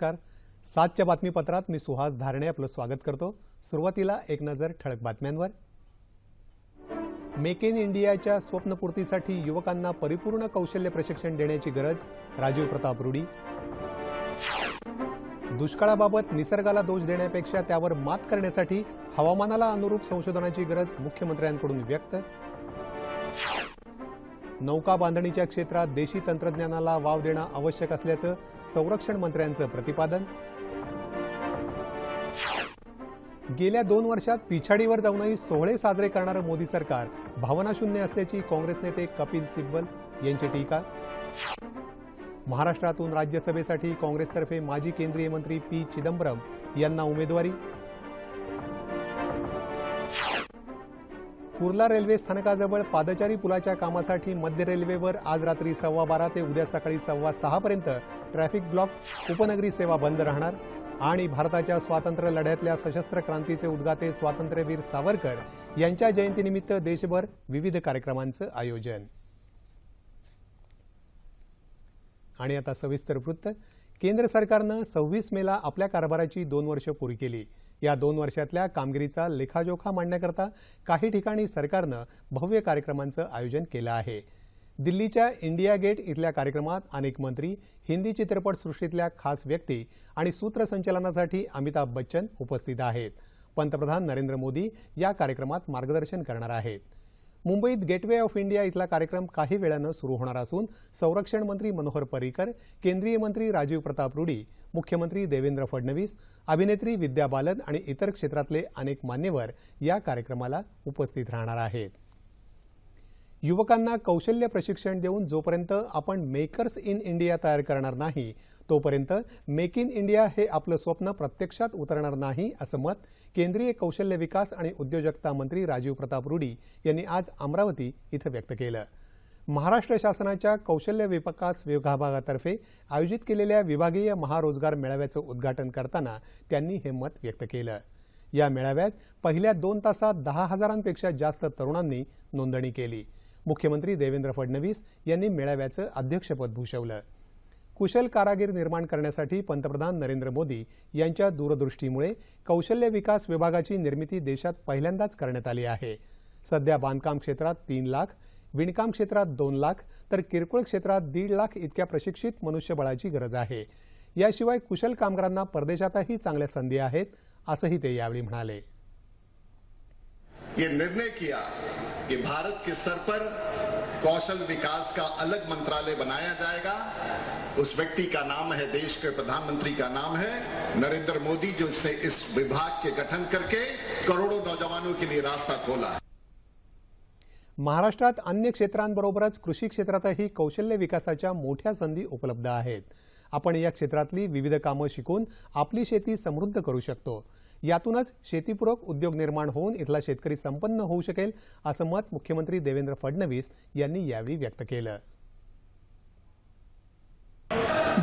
नमस्कार. सातच्या बातमीपत्रात मी सुहास धारणे आपलं स्वागत करतो. सुरुवातीला एक नजर ठळक बातम्यांवर. मेक इन इंडियाच्या स्वप्नपूर्तीसाठी युवकांना परिपूर्ण कौशल्य प्रशिक्षण देण्याची गरज राजीव प्रताप रुडी दुष्काळाबाबत निसर्गाला दोष देण्यापेक्षा त्यावर मात करण्यासाठी हवामानाला अनुरूप संशोधनाची गरज मुख्यमंत्र्यांकडून व्यक्त. नौका बांधणीच्या क्षेत्रात देशी तंत्रज्ञानाला वाव देणं आवश्यक असल्याचं संरक्षण मंत्र्यांचं प्रतिपादन. गेल्या दोन वर्षात पिछाडीवर जाऊनही सोहळे साजरे करणारं मोदी सरकार भावनाशून्य असल्याची काँग्रेस नेते कपिल सिब्बल यांची टीका. महाराष्ट्रातून राज्यसभेसाठी काँग्रेसतर्फे माजी केंद्रीय मंत्री पी चिदंबरम यांना उमेदवारी. कुर्ला रेल्वे स्थानकाजवळ पादचारी पुलाच्या कामासाठी मध्य रेल्वेवर आज रात्री सव्वा बारा ते उद्या सकाळी सव्वा सहापर्यंत ट्रॅफिक ब्लॉक उपनगरी सेवा बंद राहणार आणि भारताच्या स्वातंत्र्य लढ्यातल्या सशस्त्र क्रांतीचे उद्गाते स्वातंत्र्यवीर सावरकर यांच्या जयंतीनिमित्त देशभर विविध कार्यक्रमांचं आयोजन. आणि आता सविस्तर वृत्त. केंद्र सरकारनं सव्वीस मेला आपल्या कारभाराची दोन वर्ष पूरी केली. या दोन वर्षातल्या कामगिरीचा लेखाजोखा मांडण्याकरता काही ठिकाणी सरकारनं भव्य कार्यक्रमांचं आयोजन केलं आहे. दिल्लीच्या इंडिया गेट इथल्या कार्यक्रमात अनेक मंत्री हिंदी चित्रपटसृष्टीतल्या खास व्यक्ती आणि सूत्रसंचलनासाठी अमिताभ बच्चन उपस्थित आहेत. पंतप्रधान नरेंद्र मोदी या कार्यक्रमात मार्गदर्शन करणार आहेत. मुंबईत गेटवे ऑफ इंडिया इथला कार्यक्रम काही वेळानं सुरू होणार असून संरक्षण मंत्री मनोहर पर्रिकर केंद्रीय मंत्री राजीव प्रताप रुडी मुख्यमंत्री देवेंद्र फडणवीस अभिनेत्री विद्या बालन आणि इतर क्षेत्रातले अनेक मान्यवर या कार्यक्रमाला उपस्थित राहणार आहेत. युवकांना कौशल्य प्रशिक्षण देऊन जोपर्यंत आपण मेकर्स इन इंडिया तयार करणार नाही तोपर्यंत मेक इन इंडिया हे आपलं स्वप्न प्रत्यक्षात उतरणार नाही असं मत केंद्रीय कौशल्य विकास आणि उद्योजकता मंत्री राजीव प्रताप रुडी यांनी आज अमरावती इथं व्यक्त केलं. महाराष्ट्र शासनाच्या कौशल्य विकास विभागातर्फे आयोजित केलेल्या विभागीय महारोजगार मेळाव्याचं उद्घाटन करताना त्यांनी हे मत व्यक्त केलं. या मेळाव्यात पहिल्या दोन तासात दहा हजारांपेक्षा जास्त तरुणांनी नोंदणी केली. मुख्यमंत्री देवेंद्र फडणवीस यांनी मेळाव्याचं अध्यक्षपद भूषवलं. कुशल कारागीर निर्माण करण्यासाठी पंतप्रधान नरेंद्र मोदी यांच्या दूरदृष्टीमुळे कौशल्य विकास विभागाची निर्मिती देशात पहिल्यांदाच करण्यात आली आहे. सध्या बांधकाम क्षेत्रात तीन लाख विणकाम क्षेत्रात दोन लाख तर किरकोळ क्षेत्रात दीड लाख इतक्या प्रशिक्षित मनुष्यबळाची गरज आहे. याशिवाय कुशल कामगारांना परदेशातही चांगल्या संधी आहेत असंही ते यावेळी म्हणाले. ये निर्णय किया कि भारत के स्तर पर कौशल विकास का अलग मंत्रालय बनाया जाएगा। उस व्यक्ति का नाम है देश के प्रधानमंत्री का नाम है नरेंद्र मोदी जो इसने इस विभाग के गठन करके करोड़ों नौजवानों के लिए रास्ता खोला। महाराष्ट्रात अन्य क्षेत्रांबरोबरच कृषी क्षेत्रातही कौशल्य विकासाच्या मोठ्या संधी उपलब्ध आहेत. आपण या क्षेत्रातली विविध कामं शिकून आपली शेती समृद्ध करू शकतो. यातूनच शेतीपूरक उद्योग निर्माण होऊन इथला शेतकरी संपन्न होऊ शकेल असं मत मुख्यमंत्री देवेंद्र फडणवीस यांनी यावेळी व्यक्त केलं.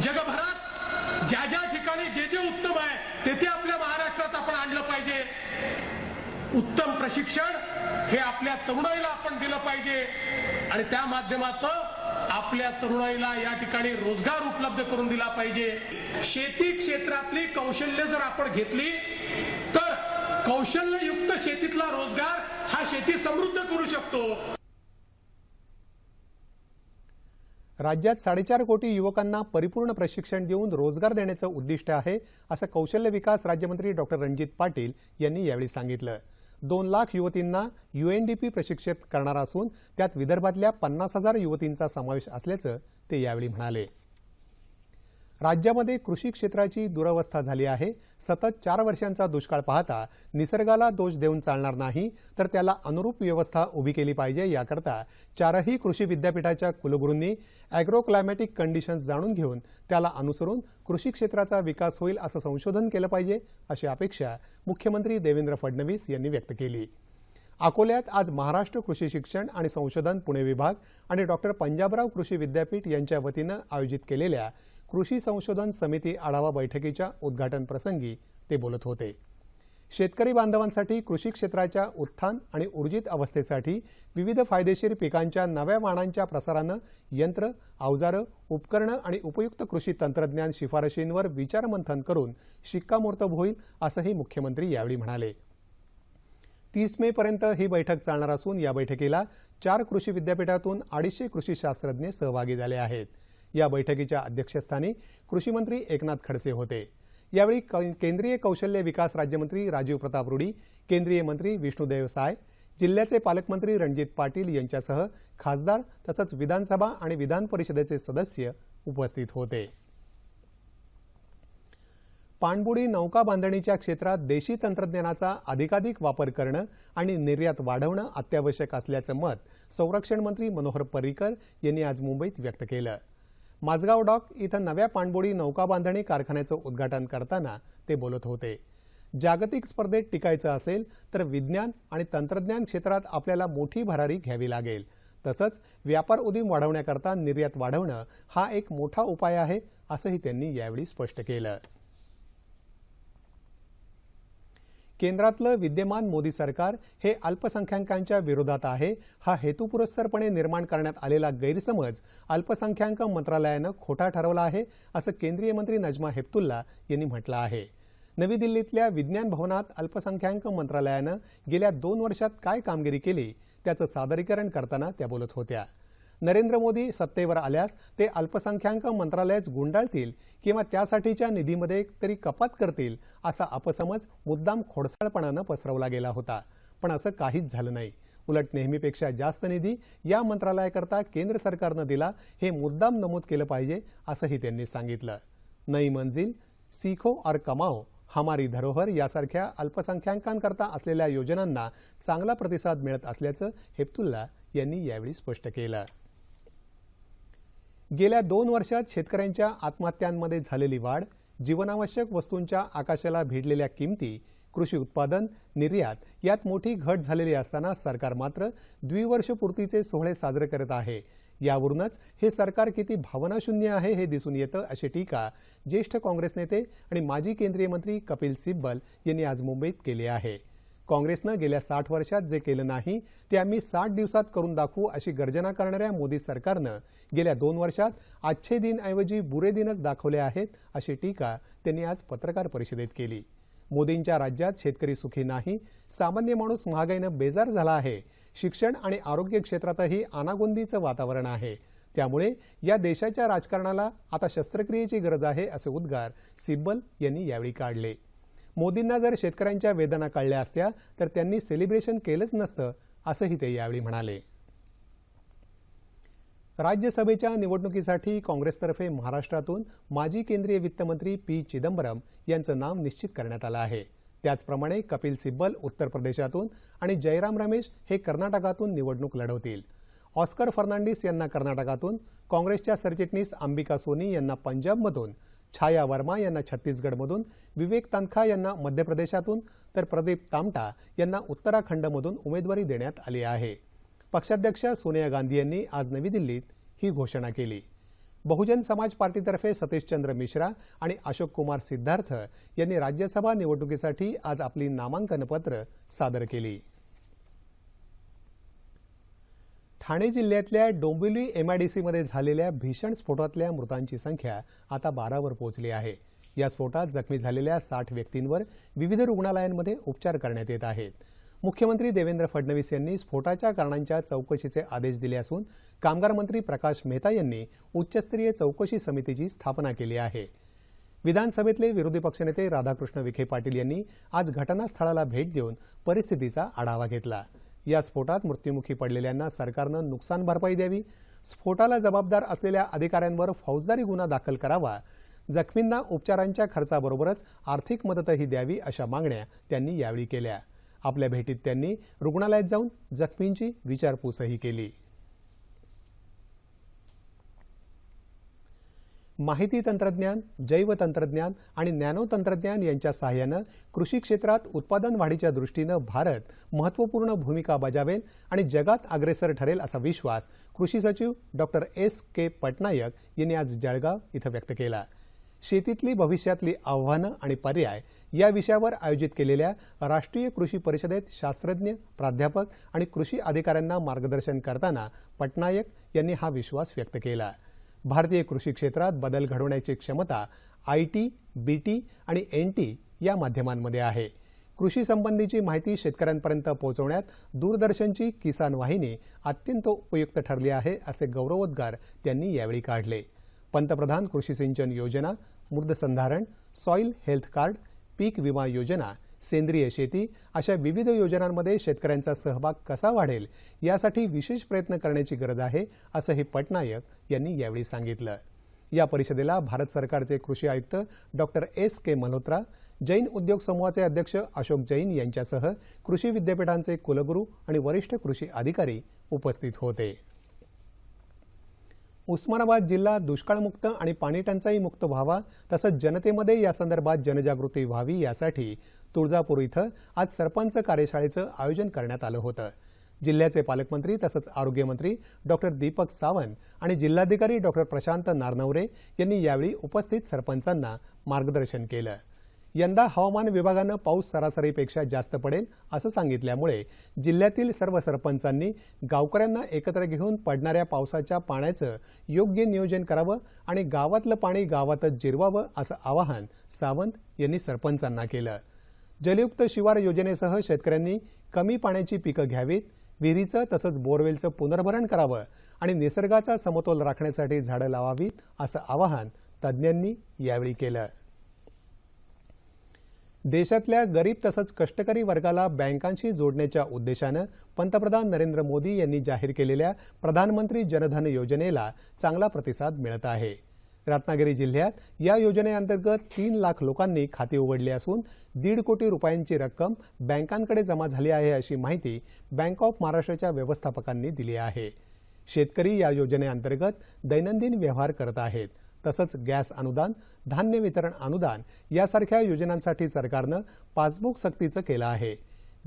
जगभरात ज्या ज्या ठिकाणी जे जे उत्तम आहे तेथे आपल्या महाराष्ट्रात आपण आणलं पाहिजे. उत्तम प्रशिक्षण हे आपल्या तरुणाईला आपण दिलं पाहिजे. आणि त्या माध्यमातून आपल्या तरुणाईला या ठिकाणी रोजगार उपलब्ध करून दिला पाहिजे. शेती क्षेत्रातली कौशल्य जर आपण घेतली तर कौशल्ययुक्त शेतीतला रोजगार हा शेती समृद्ध करू शकतो. राज्यात साडेचार कोटी युवकांना परिपूर्ण प्रशिक्षण देऊन रोजगार देण्याचं उद्दिष्ट आहे असं कौशल्य विकास राज्यमंत्री डॉक्टर रणजित पाटील यांनी यावेळी सांगितलं. दोन लाख युवतींना यूएनडीपी प्रशिक्षित करणार असून त्यात विदर्भातल्या पन्नास हजार युवतींचा समावेश असल्याचं ते यावेळी म्हणाले. राज्यामध्ये कृषी क्षेत्राची दुरवस्था झाली आहे. सतत चार वर्षांचा दुष्काळ पाहता निसर्गाला दोष देऊन चालणार नाही तर त्याला अनुरूप व्यवस्था उभी केली पाहिजे याकरता चारही कृषी विद्यापीठाच्या कुलगुरूंनी अॅग्रो क्लायमॅटिक कंडिशन्स जाणून घेऊन त्याला अनुसरून कृषी क्षेत्राचा विकास होईल असं संशोधन केलं पाहिजे अशी अपेक्षा मुख्यमंत्री देवेंद्र फडणवीस यांनी व्यक्त केली. अकोल्यात आज महाराष्ट्र कृषी शिक्षण आणि संशोधन पुणे विभाग आणि डॉक्टर पंजाबराव कृषी विद्यापीठ यांच्या वतीनं आयोजित केलेल्या कृषी संशोधन समिती आढावा बैठकीच्या उद्घाटन प्रसंगी ते बोलत होते. शेतकरी बांधवांसाठी कृषी क्षेत्राच्या उत्थान आणि ऊर्जित अवस्थेसाठी विविध फायदेशीर पिकांच्या नव्या वाणांच्या प्रसारानं यंत्र अवजारं उपकरणं आणि उपयुक्त कृषी तंत्रज्ञान शिफारशींवर विचारमंथन करून शिक्कामोर्तब होईल असंही मुख्यमंत्री यावेळी म्हणाले. तीस मे पर्यंत ही बैठक चालणार असून या बैठकीला चार कृषी विद्यापीठातून अडीचशे कृषी शास्त्रज्ञ सहभागी झाले आहेत. या बैठकीच्या अध्यक्षस्थानी कृषीमंत्री एकनाथ खडसे होते. यावेळी केंद्रीय कौशल्य विकास राज्यमंत्री राजीव प्रताप रुडी केंद्रीय मंत्री विष्णुदेव साय जिल्ह्याचे पालकमंत्री रणजित पाटील यांच्यासह खासदार तसंच विधानसभा आणि विधान परिषदेचे सदस्य उपस्थित होते. पाणबुडी नौका बांधणीच्या क्षेत्रात देशी तंत्रज्ञानाचा अधिकाधिक वापर करणं आणि निर्यात वाढवणं अत्यावश्यक असल्याचं मत संरक्षण मंत्री मनोहर पर्रिकर यांनी आज मुंबईत व्यक्त केलं. माझगाव डॉक इथं नव्या पाणबुडी नौका बांधणी कारखान्याचं उद्घाटन करताना ते बोलत होते. जागतिक स्पर्धेत टिकायचं असेल तर विज्ञान आणि तंत्रज्ञान क्षेत्रात आपल्याला मोठी भरारी घ्यावी लागेल. तसंच व्यापार उदीम वाढवण्याकरता निर्यात वाढवणं हा एक मोठा उपाय आहे असंही त्यांनी यावेळी स्पष्ट केलं. केंद्रातलं विद्यमान मोदी सरकार हे अल्पसंख्याकांच्या विरोधात आहे. हा हेतुपुरस्सरपणे निर्माण करण्यात आलेला गैरसमज अल्पसंख्याक मंत्रालयानं खोटा ठरवला आहे असं केंद्रीय मंत्री नजमा हेपतुल्ला यांनी म्हटलं आहे. नवी दिल्लीतल्या विज्ञान भवनात अल्पसंख्याक मंत्रालयानं गेल्या दोन वर्षात काय कामगिरी केली त्याचं सादरीकरण करताना त्या बोलत होत्या. नरेंद्र मोदी सत्तेवर आल्यास ते अल्पसंख्याक मंत्रालयच गुंडाळतील किंवा त्यासाठीच्या निधीमध्ये तरी कपात करतील असा अपसमज मुद्दाम खोडसाळपणानं पसरवला गेला होता. पण असं काहीच झालं नाही. उलट नेहमीपेक्षा जास्त निधी या मंत्रालयाकरता केंद्र सरकारनं दिला हे मुद्दाम नमूद केलं पाहिजे असंही त्यांनी सांगितलं. नई मंजिल सीखो और कमाओ हमारी धरोहर यासारख्या अल्पसंख्याकांकरता असलेल्या योजनांना चांगला प्रतिसाद मिळत असल्याचं हेपतुल्ला यांनी यावेळी स्पष्ट केलं. गेल्या दोन वर्षात शेतकऱ्यांच्या आत्महत्यांमध्ये झालेली वाढ जीवनावश्यक वस्तूंच्या आकाशाला भिडलेल्या किमती कृषी उत्पादन निर्यात यात मोठी घट झालेली असताना सरकार मात्र द्विवर्षपूर्तीचे सोहळे साजरे करत आहे. यावरूनच हे सरकार किती भावनाशून्य आहे हे दिसून येतं अशी टीका ज्येष्ठ काँग्रेस नेते आणि माजी केंद्रीय मंत्री कपिल सिब्बल यांनी आज मुंबईत केली आहे. काँग्रेसनं गेल्या साठ वर्षात जे केलं नाही ते आम्ही साठ दिवसात करून दाखवू अशी गर्जना करणाऱ्या मोदी सरकारनं गेल्या दोन वर्षात आजचे दिन ऐवजी बुरे दिनच दाखवले आहेत अशी टीका त्यांनी आज पत्रकार परिषदेत केली. मोदींच्या राज्यात शेतकरी सुखी नाही सामान्य माणूस महागाईनं बेजार झाला आहे शिक्षण आणि आरोग्य क्षेत्रातही अनागोंदीचं वातावरण आहे. त्यामुळे या देशाच्या राजकारणाला आता शस्त्रक्रियेची गरज आहे असे उद्गार सिब्बल यांनी यावेळी काढले. मोदींना जर शेतकऱ्यांच्या वेदना कळल्या असत्या तर त्यांनी सेलिब्रेशन केलंच नसतं असंही ते यावेळी म्हणाले. राज्यसभेच्या निवडणुकीसाठी काँग्रेसतर्फे महाराष्ट्रातून माजी केंद्रीय वित्तमंत्री पी चिदंबरम यांचं नाव निश्चित करण्यात आलं आहे. त्याचप्रमाणे कपिल सिब्बल उत्तर प्रदेशातून आणि जयराम रमेश हे कर्नाटकातून निवडणूक लढवतील. ऑस्कर फर्नांडिस यांना कर्नाटकातून काँग्रेसच्या सरचिटणीस अंबिका सोनी यांना पंजाबमधून छाया वर्मा यांना छत्तीसगडमधून विवेक तनखा यांना मध्य प्रदेशातून तर प्रदीप तामटा यांना उत्तराखंडमधून उमेदवारी देण्यात आली आहे. पक्षाध्यक्ष सोनिया गांधी यांनी आज नवी दिल्लीत ही घोषणा केली. बहुजन समाज पार्टीतर्फे सतीशचंद्र मिश्रा आणि अशोक कुमार सिद्धार्थ यांनी राज्यसभा निवडणुकीसाठी आज आपली नामांकनपत्र सादर केली. ठाणे जिल्ह्यातल्या डोंबिवली एमआयडीसीमध्ये झालेल्या भीषण स्फोटातल्या मृतांची संख्या आता बारावर पोहोचली आहे. या स्फोटात जखमी झालेल्या साठ व्यक्तींवर विविध रुग्णालयांमध्ये उपचार करण्यात येत आहेत. मुख्यमंत्री देवेंद्र फडणवीस यांनी स्फोटाच्या कारणांच्या चौकशीचे आदेश दिले असून कामगार मंत्री प्रकाश मेहता यांनी उच्चस्तरीय चौकशी समितीची स्थापना केली आहे. विधानसभेतले विरोधी पक्षनेते राधाकृष्ण विखे पाटील यांनी आज घटनास्थळाला भेट देऊन परिस्थितीचा आढावा घेतला. या स्फोटात मृत्युमुखी पडलेल्यांना सरकारनं नुकसान भरपाई द्यावी स्फोटाला जबाबदार असलेल्या अधिकाऱ्यांवर फौजदारी गुन्हा दाखल करावा जखमींना उपचारांच्या खर्चाबरोबरच आर्थिक मदतही द्यावी अशा मागण्या त्यांनी यावेळी केल्या. आपल्या भेटीत त्यांनी रुग्णालयात जाऊन जखमींची विचारपूसही केली. माहिती तंत्रज्ञान जैव तंत्रज्ञान आणि नॅनो तंत्रज्ञान यांच्या सहाय्यानं कृषी क्षेत्रात उत्पादन वाढीच्या दृष्टीनं भारत महत्त्वपूर्ण भूमिका बजावेल आणि जगात अग्रेसर ठरेल असा विश्वास कृषी सचिव डॉक्टर एस के पटनायक यांनी आज जळगाव इथं व्यक्त केला. शेतीतली भविष्यातली आव्हानं आणि पर्याय या विषयावर आयोजित केलेल्या राष्ट्रीय कृषी परिषदेत शास्त्रज्ञ प्राध्यापक आणि कृषी अधिकाऱ्यांना मार्गदर्शन करताना पटनायक यांनी हा विश्वास व्यक्त केला. भारतीय कृषी क्षेत्रात बदल घडवण्याची क्षमता आय टी बी टी आणि एन टी या माध्यमांमध्ये आहे. कृषी संबंधीची माहिती शेतकऱ्यांपर्यंत पोहोचवण्यात दूरदर्शनची किसान वाहिनी अत्यंत उपयुक्त ठरली आहे असे गौरवोद्गार त्यांनी यावेळी काढले. पंतप्रधान कृषी सिंचन योजना मृदसंधारण सॉईल हेल्थ कार्ड पीक विमा योजना सेंद्रिय शेती अशा विविध योजनांमध्ये शेतकऱ्यांचा सहभाग कसा वाढेल यासाठी विशेष प्रयत्न करण्याची गरज आहे असंही पटनायक यांनी यावेळी सांगितलं. या परिषदेला भारत सरकारचे कृषी आयुक्त doctor S K Malhotra Jain उद्योग समूहाचे अध्यक्ष अशोक जैन यांच्यासह कृषी विद्यापीठांचे कुलगुरू आणि वरिष्ठ कृषी अधिकारी उपस्थित होते. उस्मानाबाद जिल्हा दुष्काळमुक्त आणि पाणीटंचाई मुक्त व्हावा तसंच जनतेमध्ये यासंदर्भात जनजागृती व्हावी यासाठी तुळजापूर इथं आज सरपंच कार्यशाळेचं आयोजन करण्यात आलं होतं. जिल्ह्याचे पालकमंत्री तसंच आरोग्यमंत्री डॉक्टर दीपक सावंत आणि जिल्हाधिकारी डॉक्टर प्रशांत नारनवरे यांनी यावेळी उपस्थित सरपंचांना मार्गदर्शन केलं. यंदा हवामान विभागानं पाऊस सरासरीपेक्षा जास्त पडेल असं सांगितल्यामुळे जिल्ह्यातील सर्व सरपंचांनी गावकऱ्यांना एकत्र घेऊन पडणाऱ्या पावसाच्या पाण्याचं योग्य नियोजन करावं आणि गावातलं पाणी गावातच जिरवावं असं आवाहन सावंत यांनी सरपंचांना केलं. जलयुक्त शिवार योजनेसह शेतकऱ्यांनी कमी पाण्याची पिकं घ्यावीत विहिरीचं तसंच बोरवेलचं पुनर्भरण करावं आणि निसर्गाचा समतोल राखण्यासाठी झाडं लावावीत असं आवाहन तज्ज्ञांनी यावेळी केलं. देशातल्या गरीब तसंच कष्टकरी वर्गाला बँकांशी जोडण्याच्या उद्देशानं पंतप्रधान नरेंद्र मोदी यांनी जाहीर केलेल्या प्रधानमंत्री जनधन योजनेला चांगला प्रतिसाद मिळत आहे. रत्नागिरी जिल्ह्यात या योजनेअंतर्गत तीन लाख लोकांनी खाती उघडली असून दीड कोटी रुपयांची रक्कम बँकांकडे जमा झाली आहे अशी माहिती बँक ऑफ महाराष्ट्राच्या व्यवस्थापकांनी दिली आहे. शेतकरी या योजनेअंतर्गत दैनंदिन व्यवहार करत आहेत. तसंच गॅस अनुदान धान्य वितरण अनुदान यासारख्या योजनांसाठी सरकारनं पासबुक सक्तीचं केलं आहे.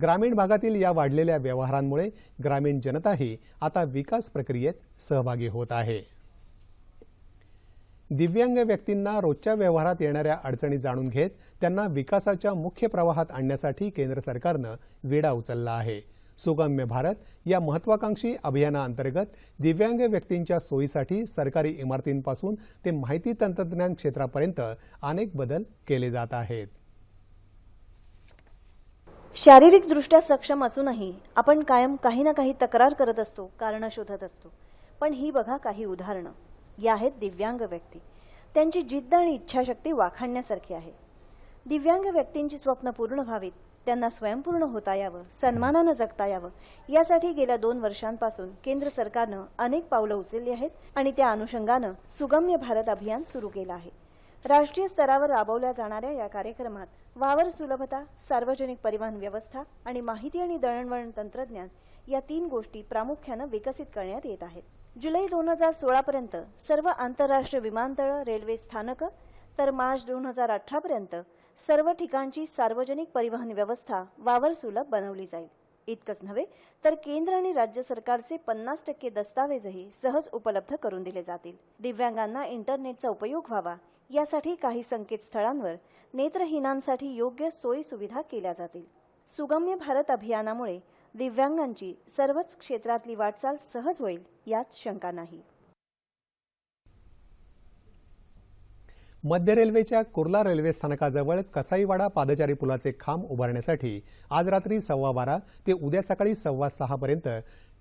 ग्रामीण भागातील या वाढलेल्या व्यवहारांमुळे ग्रामीण जनताही आता विकास प्रक्रियेत सहभागी होत आहे. दिव्यांग व्यक्तींना रोजच्या व्यवहारात येणाऱ्या अडचणी जाणून घेत त्यांना विकासाच्या मुख्य प्रवाहात आणण्यासाठी केंद्र सरकारनं विडा उचलला आहे. सुगम्य भारत या महत्वाकांक्षी अभियानाअंतर्गत दिव्यांग व्यक्तींच्या सोयीसाठी सरकारी इमारतींपासून ते माहिती तंत्रज्ञान क्षेत्रापर्यंत अनेक बदल केले जात आहेत. शारीरिकदृष्ट्या सक्षम असूनही आपण कायम काही ना काही तक्रार करत असतो कारणं शोधत असतो. पण ही बघा काही उदाहरणं. या आहेत दिव्यांग व्यक्ती. त्यांची जिद्द आणि इच्छाशक्ती वाखाणण्यासारखी आहे. दिव्यांग व्यक्तींची स्वप्न पूर्ण व्हावीत त्यांना स्वयंपूर्ण होता यावं सन्मानानं जगता यावं. यासाठी गेल्या दोन वर्षांपासून केंद्र सरकारनं अनेक पावलं उचलली आहेत आणि त्या अनुषंगानं सुगम्य भारत अभियान सुरू केलं आहे. राष्ट्रीय स्तरावर राबवल्या जाणाऱ्या या कार्यक्रमात वावर सुलभता सार्वजनिक परिवहन व्यवस्था आणि माहिती आणि दळणवळण तंत्रज्ञान या तीन गोष्टी प्रामुख्यानं विकसित करण्यात येत आहेत. जुलै दोन हजार सोळापर्यंत सर्व आंतरराष्ट्रीय विमानतळ रेल्वे स्थानकं तर मार्च दोन हजार अठरापर्यंत सर्व ठिकाणची सार्वजनिक परिवहन व्यवस्था वावर सुलभ बनवली जाईल. इतकंच नव्हे तर केंद्र आणि राज्य सरकारचे पन्नास टक्के दस्तावेजही सहज उपलब्ध करून दिले जातील. दिव्यांगांना इंटरनेटचा उपयोग व्हावा यासाठी काही संकेतस्थळांवर नेत्रहीनांसाठी योग्य सोयी सुविधा केल्या जातील. सुगम्य भारत अभियानामुळे दिव्यांगांची सर्वच क्षेत्रातली वाटचाल सहज होईल यात शंका नाही. मध्य रेल्वेच्या कुर्ला रेल्वे स्थानकाजवळ कसाईवाडा पादचारी पुलाचे खांब उभारण्यासाठी आज रात्री सव्वा बारा ते उद्या सकाळी सव्वा सहापर्यंत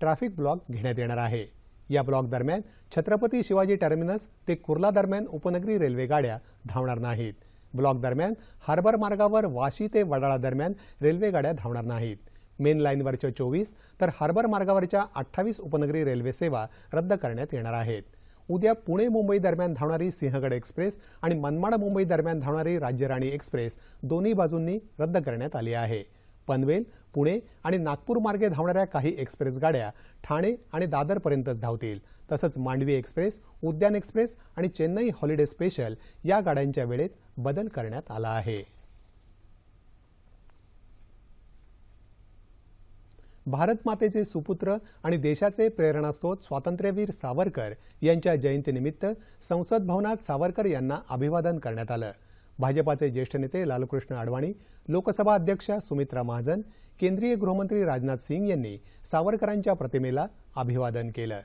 ट्रॅफिक ब्लॉक घेण्यात येणार आहे. या ब्लॉक दरम्यान छत्रपती शिवाजी टर्मिनस ते कुर्ला दरम्यान उपनगरी रेल्वे गाड्या धावणार नाहीत. ब्लॉक दरम्यान हार्बर मार्गावर वाशी ते वडाळा दरम्यान रेल्वे गाड्या धावणार नाहीत. मेन लाईनवरच्या चोवीस तर हार्बर मार्गावरच्या अठ्ठावीस उपनगरी रेल्वे सेवा रद्द करण्यात येणार आहेत. उद्या पुणे मुंबई दरम्यान धावणारी सिंहगड एक्सप्रेस आणि मनमाड मुंबई दरम्यान धावणारी राज्यराणी एक्सप्रेस दोन्ही बाजूंनी रद्द करण्यात आली आहे. पनवेल पुणे आणि नागपूर मार्गे धावणाऱ्या काही एक्सप्रेस गाड्या ठाणे आणि दादरपर्यंतच धावतील. तसंच मांडवी एक्सप्रेस उद्यान एक्सप्रेस आणि चेन्नई हॉलिडे स्पेशल या गाड्यांच्या वेळेत बदल करण्यात आला आहे. भारत मातेचे सुपुत्र आणि देशाचे प्रेरणास्त्रोत स्वातंत्र्यवीर सावरकर यांच्या जयंतीनिमित्त संसद भवनात सावरकर यांना अभिवादन करण्यात आलं. भाजपाचे ज्येष्ठ नेते लालकृष्ण अडवाणी लोकसभा अध्यक्षा सुमित्रा महाजन केंद्रीय गृहमंत्री राजनाथ सिंग यांनी सावरकरांच्या प्रतिमेला अभिवादन केलं.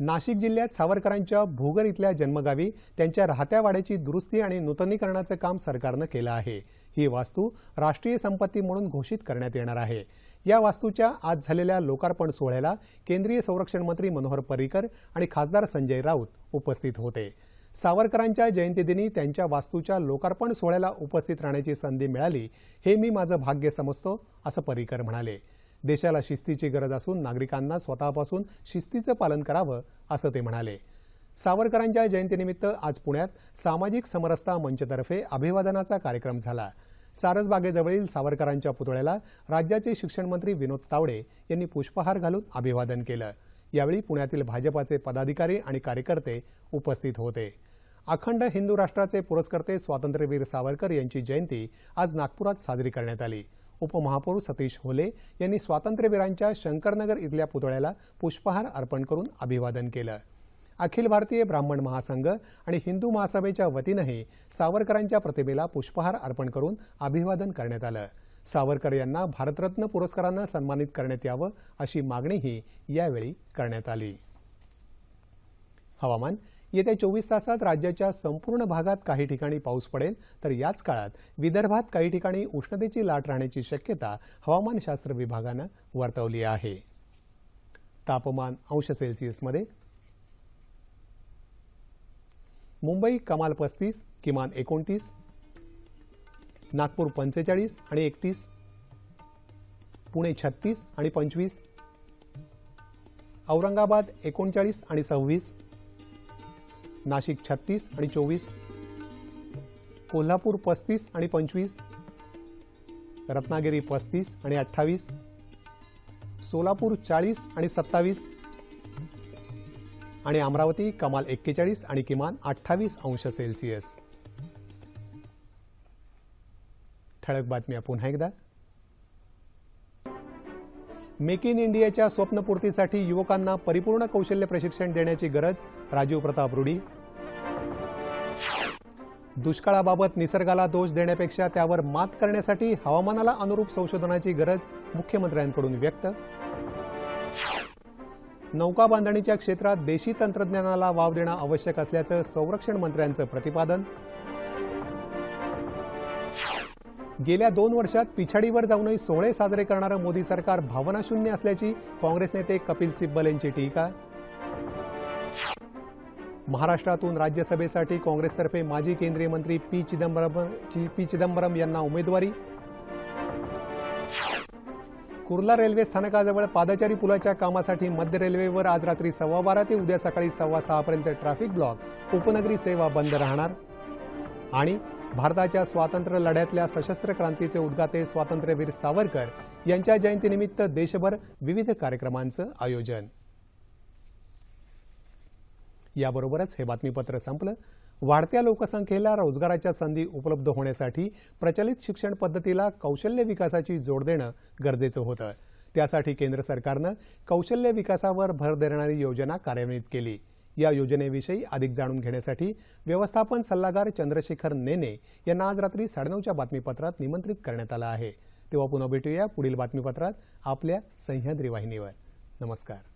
नाशिक जिल्ह्यात सावरकरांच्या भोगर इथल्या जन्मगावी त्यांच्या राहत्या वाड्याची दुरुस्ती आणि नूतनीकरणाचं काम सरकारनं केलं आहे. ही वास्तू राष्ट्रीय संपत्ती म्हणून घोषित करण्यात येणार आहे. या वास्तूच्या आज झालेल्या लोकार्पण सोहळ्याला केंद्रीय संरक्षण मंत्री मनोहर पर्रिकर आणि खासदार संजय राऊत उपस्थित होते. सावरकरांच्या जयंतीदिनी त्यांच्या वास्तूच्या लोकार्पण सोहळ्याला उपस्थित राहण्याची संधी मिळाली हे मी माझं भाग्य समजतो असं पर्रिकर म्हणाले. देशाला शिस्तीची गरज असून नागरिकांना स्वतःपासून शिस्तीचं पालन करावं असं ते म्हणाले. सावरकरांच्या जयंतीनिमित्त आज पुण्यात सामाजिक समरसता मंचतर्फे अभिवादनाचा कार्यक्रम झाला. सारसबागेजवळील सावरकरांच्या पुतळ्याला राज्याचे शिक्षणमंत्री विनोद तावडे यांनी पुष्पहार घालून अभिवादन केलं. यावेळी पुण्यातील भाजपाचे पदाधिकारी आणि कार्यकर्ते उपस्थित होते. अखंड हिंदू राष्ट्राचे पुरस्कर्ते स्वातंत्र्यवीर सावरकर यांची जयंती आज नागपुरात साजरी करण्यात आली. उपमहापौर सतीश होले यांनी स्वातंत्र्यवीरांच्या शंकरनगर इथल्या पुतळ्याला पुष्पहार अर्पण करून अभिवादन केलं. अखिल भारतीय ब्राह्मण महासंघ आणि हिंदू महासभेच्या वतीनंही सावरकरांच्या प्रतिमेला पुष्पहार अर्पण करून अभिवादन करण्यात आलं. सावरकर यांना भारतरत्न पुरस्कारानं सन्मानित करण्यात यावं अशी मागणीही यावेळी करण्यात आली. हवामान येत्या चोवीस तासात राज्याच्या संपूर्ण भागात काही ठिकाणी पाऊस पडेल. तर याच काळात विदर्भात काही ठिकाणी उष्णतेची लाट राहण्याची शक्यता हवामानशास्त्र विभागानं वर्तवली आहे. तापमान अंश सेल्सिअसमध्ये. मुंबई कमाल पस्तीस किमान एकोणतीस नागपूर पंचेचाळीस आणि एकतीस पुणे छत्तीस आणि पंचवीस औरंगाबाद एकोणचाळीस आणि सव्वीस नाशिक छत्तीस आणि चोवीस कोल्हापूर पस्तीस आणि पंचवीस रत्नागिरी पस्तीस आणि अठ्ठावीस सोलापूर चाळीस आणि सत्तावीस आणि अमरावती कमाल एक्केचाळीस आणि किमान अठ्ठावीस अंश सेल्सिअस. ठळक बातम्या पुन्हा एकदा. मेक इन इंडियाच्या स्वप्नपूर्तीसाठी युवकांना परिपूर्ण कौशल्य प्रशिक्षण देण्याची गरज राजीव प्रताप रुडी दुष्काळाबाबत निसर्गाला दोष देण्यापेक्षा त्यावर मात करण्यासाठी हवामानाला अनुरूप संशोधनाची गरज मुख्यमंत्र्यांकडून व्यक्त. नौका बांधणीच्या क्षेत्रात देशी तंत्रज्ञानाला वाव देणं आवश्यक असल्याचं संरक्षण मंत्र्यांचं प्रतिपादन. गेल्या दोन वर्षात पिछाडीवर जाऊनही सोहळे साजरे करणारं मोदी सरकार भावनाशून्य असल्याची काँग्रेस नेते कपिल सिब्बल यांची टीका. महाराष्ट्रातून राज्यसभेसाठी काँग्रेसतर्फे माजी केंद्रीय मंत्री पी चिदंबरम पी चिदंबरम यांना उमेदवारी. कुर्ला रेल्वे स्थानकाजवळ पादचारी पुलाच्या कामासाठी मध्य रेल्वेवर आज रात्री सव्वा बारा ते उद्या सकाळी सव्वा सहापर्यंत ट्रॅफिक ब्लॉक उपनगरी सेवा बंद राहणार. आणि भारताच्या स्वातंत्र्य लढ्यातल्या सशस्त्र क्रांतीचे उद्गाते स्वातंत्र्यवीर सावरकर यांच्या जयंतीनिमित्त देशभर विविध कार्यक्रमांचं आयोजन. याबरोबरच हे बातमीपत्र संपलं. वाढत्या लोकसंख्येला रोजगाराच्या संधी उपलब्ध होण्यासाठी प्रचलित शिक्षण पद्धतीला कौशल्य विकासाची जोड देणं गरजेचं होतं. त्यासाठी केंद्र सरकारनं कौशल्य विकासावर भर देणारी योजना कार्यान्वित केली. या योजनेविषयी अधिक जाणून घेण्यासाठी व्यवस्थापन सल्लागार चंद्रशेखर नेने यांना आज रात्री साडेनऊच्या बातमीपत्रात निमंत्रित करण्यात आलं आहे. तेव्हा पुन्हा भेटूया पुढील बातमीपत्रात आपल्या सह्याद्री वाहिनीवर. नमस्कार.